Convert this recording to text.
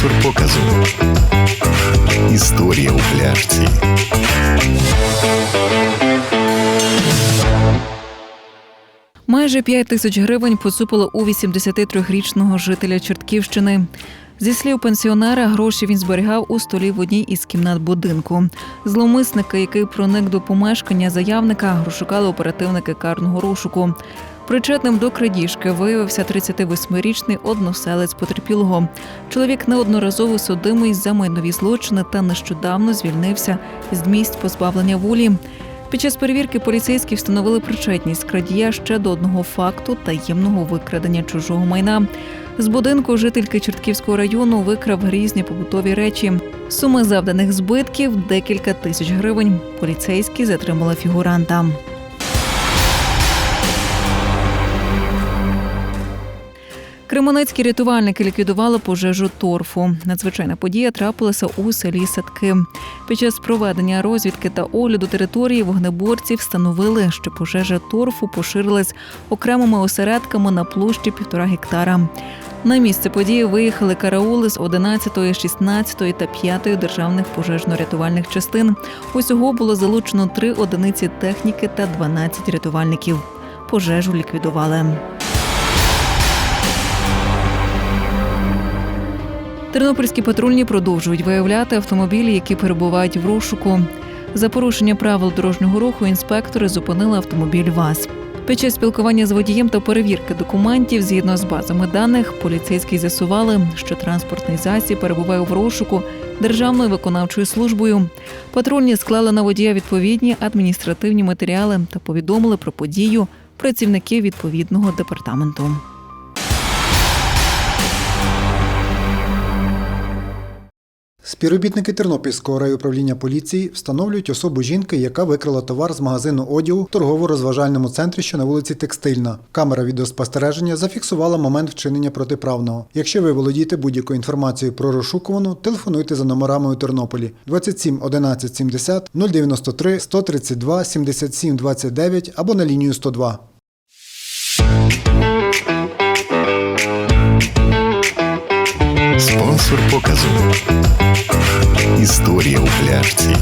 Спонсор показу. Історія у пляшці. Майже 5 тисяч гривень поцупило у 83-річного жителя Чортківщини. Зі слів пенсіонера, гроші він зберігав у столі в одній із кімнат будинку. Зловмисника, який проник до помешкання заявника, розшукали оперативники карного розшуку. Причетним до крадіжки виявився 38-річний односелець потерпілого. Чоловік неодноразово судимий за майнові злочини та нещодавно звільнився з місць позбавлення волі. Під час перевірки поліцейські встановили причетність крадія ще до одного факту таємного викрадення чужого майна. З будинку жительки Чортківського району викрав різні побутові речі. Суми завданих збитків декілька тисяч гривень. Поліцейські затримали фігуранта. Кременецькі рятувальники ліквідували пожежу торфу. Надзвичайна подія трапилася у селі Садки. Під час проведення розвідки та огляду території вогнеборці встановили, що пожежа торфу поширилась окремими осередками на площі півтора гектара. На місце події виїхали караули з 11, 16 та 5 державних пожежно-рятувальних частин. Усього було залучено три одиниці техніки та 12 рятувальників. Пожежу ліквідували. Тернопільські патрульні продовжують виявляти автомобілі, які перебувають в розшуку. За порушення правил дорожнього руху інспектори зупинили автомобіль ВАЗ. Під час спілкування з водієм та перевірки документів згідно з базами даних, поліцейські з'ясували, що транспортний засіб перебуває в розшуку Державною виконавчою службою. Патрульні склали на водія відповідні адміністративні матеріали та повідомили про подію працівників відповідного департаменту. Співробітники Тернопільського райуправління поліції встановлюють особу жінки, яка викрала товар з магазину одягу в торгово-розважальному центрі, що на вулиці Текстильна. Камера відеоспостереження зафіксувала момент вчинення протиправного. Якщо ви володієте будь-якою інформацією про розшукувану, телефонуйте за номерами у Тернополі 27 11 70 093 132 77 29 або на лінію 102. Спонсор. Історія у пляшці.